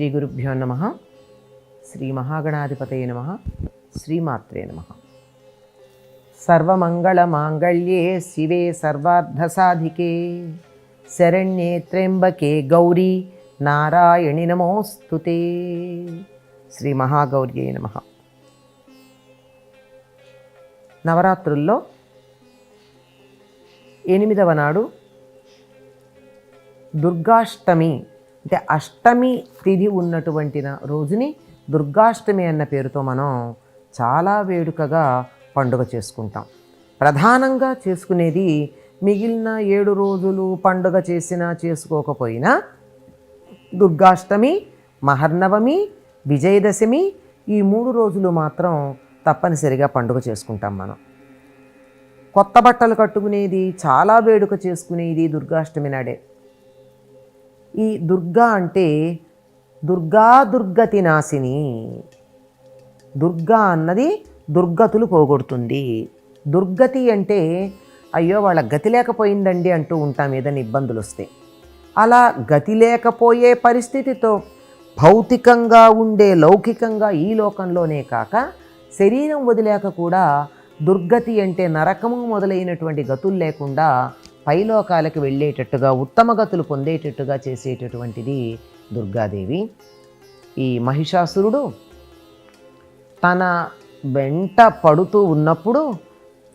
శ్రీ గురుభ్యో నమ. శ్రీ మహాగణాధిపతయ నమ. శ్రీమాత్రే నమ. సర్వమంగళమాంగళ్యే శివే సర్వార్ధసాధికే. శరణ్యే త్ర్యంబకే గౌరీ నారాయణి నమోస్తుతే శ్రీ మహాగౌర్యే నమ. నవరాత్రుల్లో ఎనిమిదవ నాడు దుర్గాష్టమి అంటే అష్టమి తిథి ఉన్నటువంటి రోజుని దుర్గాష్టమి అన్న పేరుతో మనం చాలా వేడుకగా పండుగ చేసుకుంటాం. ప్రధానంగా చేసుకునేది మిగిలిన ఏడు రోజులు పండుగ చేసినా చేసుకోకపోయినా దుర్గాష్టమి మహర్నవమి విజయదశమి ఈ మూడు రోజులు మాత్రం తప్పనిసరిగా పండుగ చేసుకుంటాం మనం. కొత్త బట్టలు కట్టుకునేది చాలా వేడుక చేసుకునేది దుర్గాష్టమి నాడే. ఈ దుర్గా అంటే దుర్గా దుర్గతి నాశిని దుర్గా అన్నది దుర్గతులు పోగొడుతుంది. దుర్గతి అంటే అయ్యో వాళ్ళ గతి లేకపోయిందండి అంటూ ఉంటాం ఏదైనా ఇబ్బందులు వస్తే. అలా గతి లేకపోయే పరిస్థితితో భౌతికంగా ఉండే లౌకికంగా ఈ లోకంలోనే కాక శరీరం వదిలేక కూడా దుర్గతి అంటే నరకము మొదలైనటువంటి గతులు లేకుండా పైలోకాలకు వెళ్ళేటట్టుగా ఉత్తమ గతులు పొందేటట్టుగా చేసేటటువంటిది దుర్గాదేవి. ఈ మహిషాసురుడు తన వెంట పడుతూ ఉన్నప్పుడు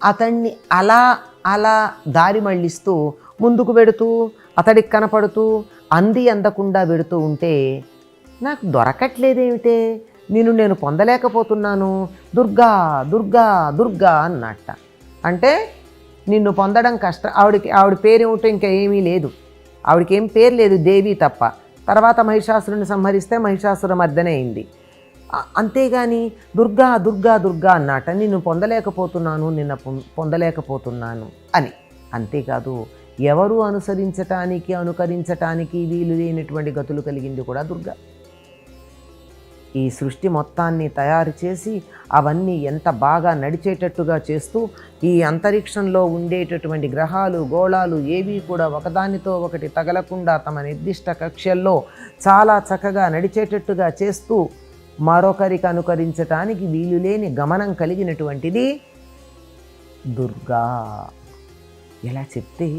అతన్ని అలా అలా దారి మళ్ళిస్తూ ముందుకు పెడుతూ అతడికి కనపడుతూ అంది అందకుండా పెడుతూ ఉంటే నాకు దొరకట్లేదేమిటే? నేను నేను పొందలేకపోతున్నాను. దుర్గా దుర్గా దుర్గా అన్నట్ట. అంటే నిన్ను పొందడం కష్టం. ఆవిడకి ఆవిడ పేరేమిటో ఇంకా ఏమీ లేదు. ఆవిడకి ఏం పేరు లేదు దేవి తప్ప. తర్వాత మహిషాసురుని సంహరిస్తే మహిషాసుర మర్దనే అయింది. అంతేగాని దుర్గా దుర్గా దుర్గా అన్నట నిన్ను పొందలేకపోతున్నాను నిన్న పొందలేకపోతున్నాను అని. అంతేకాదు ఎవరు అనుసరించటానికి అనుకరించటానికి వీలు లేనటువంటి గతులు కలిగింది కూడా దుర్గా. ఈ సృష్టి మొత్తాన్ని తయారు చేసి అవన్నీ ఎంత బాగా నడిచేటట్టుగా చేస్తూ ఈ అంతరిక్షంలో ఉండేటటువంటి గ్రహాలు గోళాలు ఏవి కూడా ఒకదానితో ఒకటి తగలకుండా తమ నిర్దిష్ట కక్ష్యల్లో చాలా చక్కగా నడిచేటట్టుగా చేస్తూ మరొకరికి అనుకరించటానికి వీలులేని గమనం కలిగినటువంటిది దుర్గా. ఎలా చెప్తే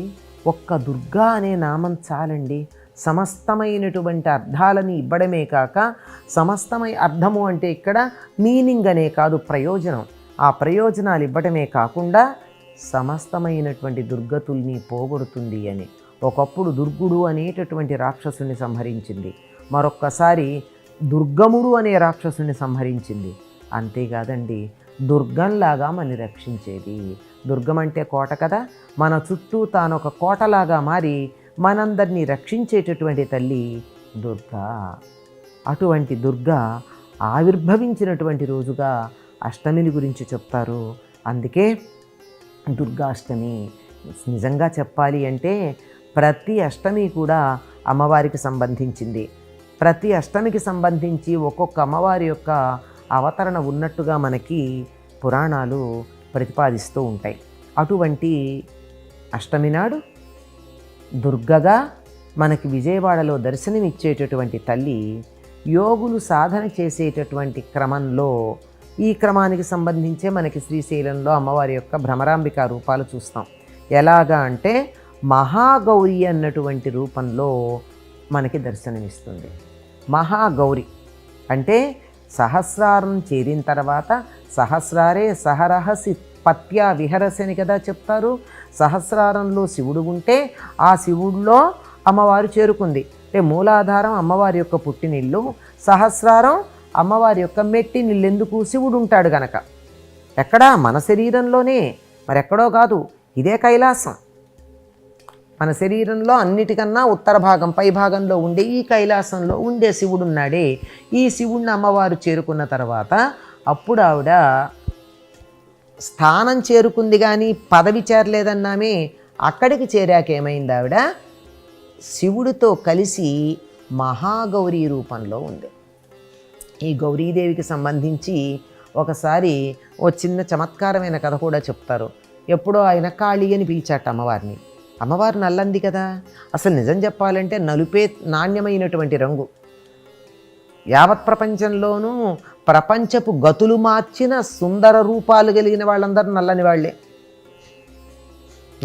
ఒక్క దుర్గా అనే నామం చాలండి. సమస్తమైనటువంటి అర్థాలని ఇవ్వడమే కాక సమస్తమై అర్థము అంటే ఇక్కడ మీనింగ్ అనే కాదు ప్రయోజనం. ఆ ప్రయోజనాలు ఇవ్వడమే కాకుండా సమస్తమైనటువంటి దుర్గతుల్ని పోగొడుతుంది అని. ఒకప్పుడు దుర్గుడు అనేటటువంటి రాక్షసుని సంహరించింది. మరొక్కసారి దుర్గముడు అనే రాక్షసుని సంహరించింది. అంతేకాదండి దుర్గంలాగా మనని రక్షించేది. దుర్గం అంటే కోట కదా? మన చుట్టూ తాను ఒక కోటలాగా మారి మనందరినీ రక్షించేటటువంటి తల్లి దుర్గా. అటువంటి దుర్గా ఆవిర్భవించినటువంటి రోజుగా అష్టమిని గురించి చెప్తారు. అందుకే దుర్గాష్టమి నిజంగా చెప్పాలి అంటే ప్రతి అష్టమి కూడా అమ్మవారికి సంబంధించింది. ప్రతి అష్టమికి సంబంధించి ఒక్కొక్క అమ్మవారి యొక్క అవతరణ ఉన్నట్టుగా మనకి పురాణాలు ప్రతిపాదిస్తూ ఉంటాయి. అటువంటి అష్టమి నాడు దుర్గగా మనకి విజయవాడలో దర్శనమిచ్చేటటువంటి తల్లి యోగులు సాధన చేసేటటువంటి క్రమంలో ఈ క్రమానికి సంబంధించే మనకి శ్రీశైలంలో అమ్మవారి యొక్క భ్రమరాంబిక రూపాలు చూస్తాం. ఎలాగా అంటే మహాగౌరి అన్నటువంటి రూపంలో మనకి దర్శనమిస్తుంది. మహాగౌరి అంటే సహస్రారం చేరిన తర్వాత సహస్రారే సహరహసి పత్య విహరసి అని కదా చెప్తారు. సహస్రారంలో శివుడు ఉంటే ఆ శివుడిలో అమ్మవారు చేరుకుంది. అంటే మూలాధారం అమ్మవారి యొక్క పుట్టినిల్లు సహస్రారం అమ్మవారి యొక్క మెట్టి నిల్లెందుకు శివుడు ఉంటాడు గనక. ఎక్కడా మన శరీరంలోనే మరెక్కడో కాదు ఇదే కైలాసం. మన శరీరంలో అన్నిటికన్నా ఉత్తర భాగం పై భాగంలో ఉండే ఈ కైలాసంలో ఉండే శివుడున్నాడే. ఈ శివుడిని అమ్మవారు చేరుకున్న తర్వాత అప్పుడు ఆవిడ స్థానం చేరుకుంది కానీ పదవి చేరలేదన్నామే అక్కడికి చేరాక ఏమైంది ఆవిడ? శివుడితో కలిసి మహాగౌరీ రూపంలో ఉంది. ఈ గౌరీదేవికి సంబంధించి ఒకసారి ఓ చిన్న చమత్కారమైన కథ కూడా చెప్తారు. ఎప్పుడో ఆయన కాళీ అని పిలిచాట అమ్మవారిని. అమ్మవారు నల్లంది కదా? అసలు నిజం చెప్పాలంటే నలుపే నాణ్యమైనటువంటి రంగు. యావత్ ప్రపంచంలోనూ ప్రపంచపు గతులు మార్చిన సుందర రూపాలు కలిగిన వాళ్ళందరూ నల్లని వాళ్ళే.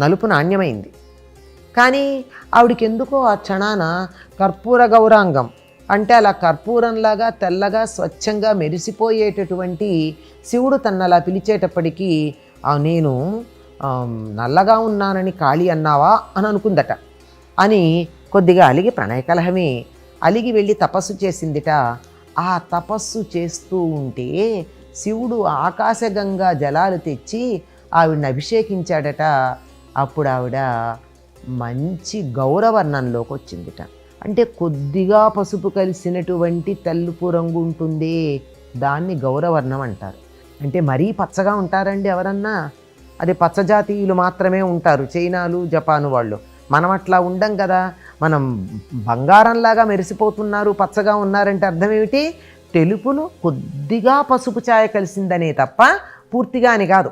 నలుపు నాణ్యమైంది. కానీ ఆవిడికి ఎందుకో ఆ క్షణాన కర్పూర గౌరాంగం అంటే అలా కర్పూరంలాగా తెల్లగా స్వచ్ఛంగా మెరిసిపోయేటటువంటి శివుడు తన్నలా పిలిచేటప్పటికీ నేను నల్లగా ఉన్నానని కాళీ అన్నావా? అని అనుకుందట. అని కొద్దిగా అలిగి ప్రణయకలహమే అలిగి వెళ్ళి తపస్సు చేసిందిట ఆ తపస్సు చేస్తూ ఉంటే శివుడు ఆకాశగంగా జలాలు తెచ్చి ఆవిడని అభిషేకించాడట. అప్పుడు ఆవిడ మంచి గౌరవర్ణంలోకి వచ్చిందిట. అంటే కొద్దిగా పసుపు కలిసినటువంటి తల్లుపు రంగు ఉంటుంది దాన్ని గౌరవర్ణం అంటారు. అంటే మరీ పచ్చగా ఉంటారండి ఎవరన్నా? అది పచ్చజాతీయులు మాత్రమే ఉంటారు చైనాలు జపాను వాళ్ళు. మనం అట్లా ఉండం కదా. మనం బంగారంలాగా మెరిసిపోతున్నారు పచ్చగా ఉన్నారంటే అర్థం ఏమిటి తెలుపును కొద్దిగా పసుపు ఛాయ కలిసిందనే తప్ప పూర్తిగా అని కాదు.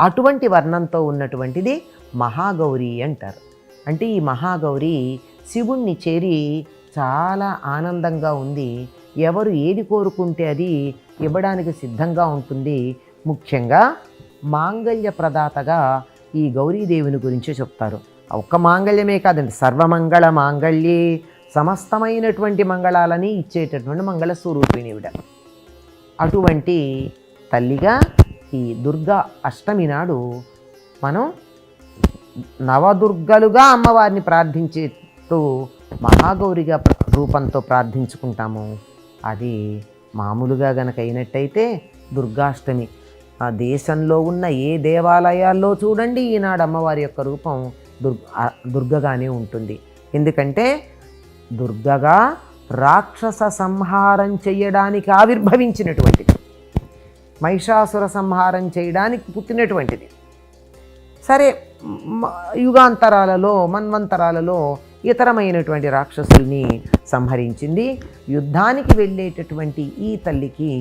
అటువంటి వర్ణంతో ఉన్నటువంటిది మహాగౌరి అంటారు. అంటే ఈ మహాగౌరి శివుణ్ణి చేరి చాలా ఆనందంగా ఉంది. ఎవరు ఏది కోరుకుంటే అది ఇవ్వడానికి సిద్ధంగా ఉంటుంది. ముఖ్యంగా మాంగళ్య ప్రదాతగా ఈ గౌరీదేవిని గురించి చెప్తారు. ఒక్క మాంగళ్యమే కాదండి సర్వమంగళ మాంగళ్యే సమస్తమైనటువంటి మంగళాలని ఇచ్చేటటువంటి మంగళ స్వరూపిణివిడ అటువంటి తల్లిగా ఈ దుర్గా అష్టమి నాడు మనం నవదుర్గలుగా అమ్మవారిని ప్రార్థించేట్టు మహాగౌరిగా రూపంతో ప్రార్థించుకుంటాము. అది మామూలుగా గనక అయినట్టయితే దుర్గాష్టమి. ఆ దేశంలో ఉన్న ఏ దేవాలయాల్లో చూడండి ఈనాడు అమ్మవారి యొక్క రూపం దుర్గగానే ఉంటుంది. ఎందుకంటే దుర్గగా రాక్షస సంహారం చేయడానికి ఆవిర్భవించినటువంటిది. మహిషాసుర సంహారం చేయడానికి పుట్టినటువంటిది. సరే యుగాంతరాలలో మన్వంతరాలలో ఇతరమైనటువంటి రాక్షసుల్ని సంహరించింది. యుద్ధానికి వెళ్ళేటటువంటి ఈ తల్లికి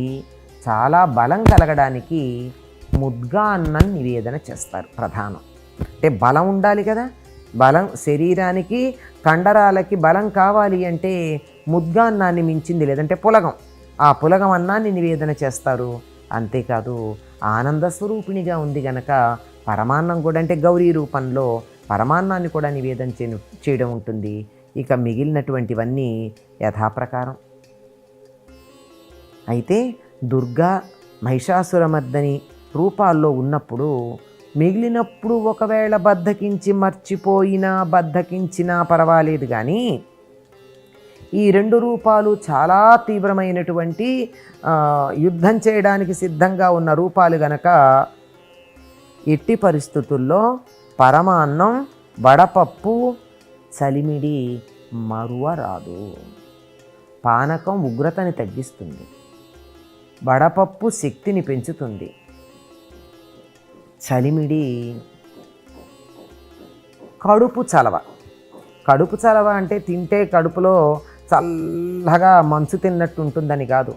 చాలా బలం కలగడానికి ముద్గా అన్నం నివేదన చేస్తారు ప్రధానం. అంటే బలం ఉండాలి కదా. బలం శరీరానికి కండరాలకి బలం కావాలి అంటే ముద్గాన్నాన్ని మించింది లేదంటే పులగం. ఆ పులగం అన్నాన్ని నివేదన చేస్తారు. అంతేకాదు ఆనంద స్వరూపిణిగా ఉంది గనక పరమాన్నం కూడా అంటే గౌరీ రూపంలో పరమాన్నాన్ని కూడా నివేదన చే చేయడం ఉంటుంది. ఇక మిగిలినటువంటివన్నీ యథాప్రకారం. అయితే దుర్గా మహిషాసురమర్దని రూపాల్లో ఉన్నప్పుడు మిగిలినప్పుడు ఒకవేళ బద్ధకించి మర్చిపోయినా బద్ధకించినా పర్వాలేదు కానీ ఈ రెండు రూపాలు చాలా తీవ్రమైనటువంటి యుద్ధం చేయడానికి సిద్ధంగా ఉన్న రూపాలు గనక ఎట్టి పరిస్థితుల్లో పరమాన్నం వడపప్పు చలిమిడి మరువరాదు పానకం ఉగ్రతని తగ్గిస్తుంది. వడపప్పు శక్తిని పెంచుతుంది. చలిమిడి. కడుపు చలవ. కడుపు చలవ అంటే తింటే కడుపులో చల్లగా మంచు తిన్నట్టు ఉంటుందని కాదు.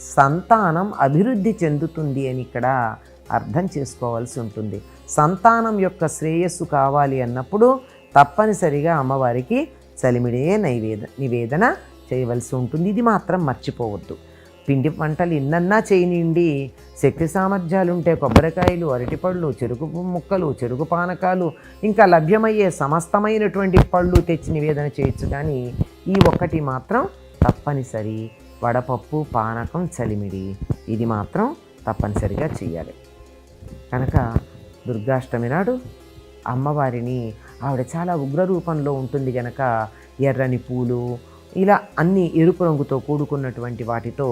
సంతానం అభివృద్ధి చెందుతుంది అని ఇక్కడ అర్థం చేసుకోవాల్సి ఉంటుంది. సంతానం యొక్క శ్రేయస్సు కావాలి అన్నప్పుడు తప్పనిసరిగా అమ్మవారికి చలిమిడే నైవేద నివేదన చేయవలసి ఉంటుంది. ఇది మాత్రం మర్చిపోవద్దు. పిండి వంటలు ఇన్నన్నా చేయనిండి శక్తి సామర్థ్యాలుంటే కొబ్బరికాయలు అరటిపళ్ళు చెరుకు ముక్కలు చెరుకు పానకాలు ఇంకా లభ్యమయ్యే సమస్తమైనటువంటి పళ్ళు తెచ్చి నివేదన చేయొచ్చు. కానీ ఈ ఒక్కటి మాత్రం తప్పనిసరి. వడపప్పు పానకం చలిమిడి. ఇది మాత్రం తప్పనిసరిగా చేయాలి కనుక దుర్గాష్టమి నాడు అమ్మవారిని ఆవిడ చాలా ఉగ్ర రూపంలో ఉంటుంది గనక ఎర్రని పూలు ఇలా అన్ని ఎరుపు రంగుతో కూడుకున్నటువంటి వాటితో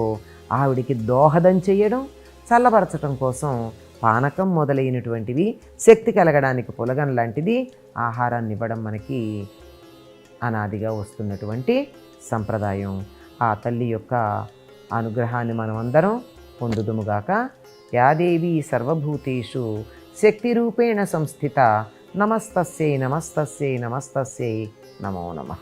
ఆవిడికి దోహదం చేయడం చల్లబరచటం కోసం పానకం మొదలైనటువంటివి శక్తి కలగడానికి పులగం లాంటిది ఆహారాన్ని ఇవ్వడం మనకి అనాదిగా వస్తున్నటువంటి సంప్రదాయం. ఆ తల్లి యొక్క అనుగ్రహాన్ని మనమందరం పొందుదుముగాక. యాదేవి సర్వభూతేషు శక్తిరూపేణ సంస్థిత. నమస్తస్యై నమస్తస్యై నమస్తస్యై నమో నమః.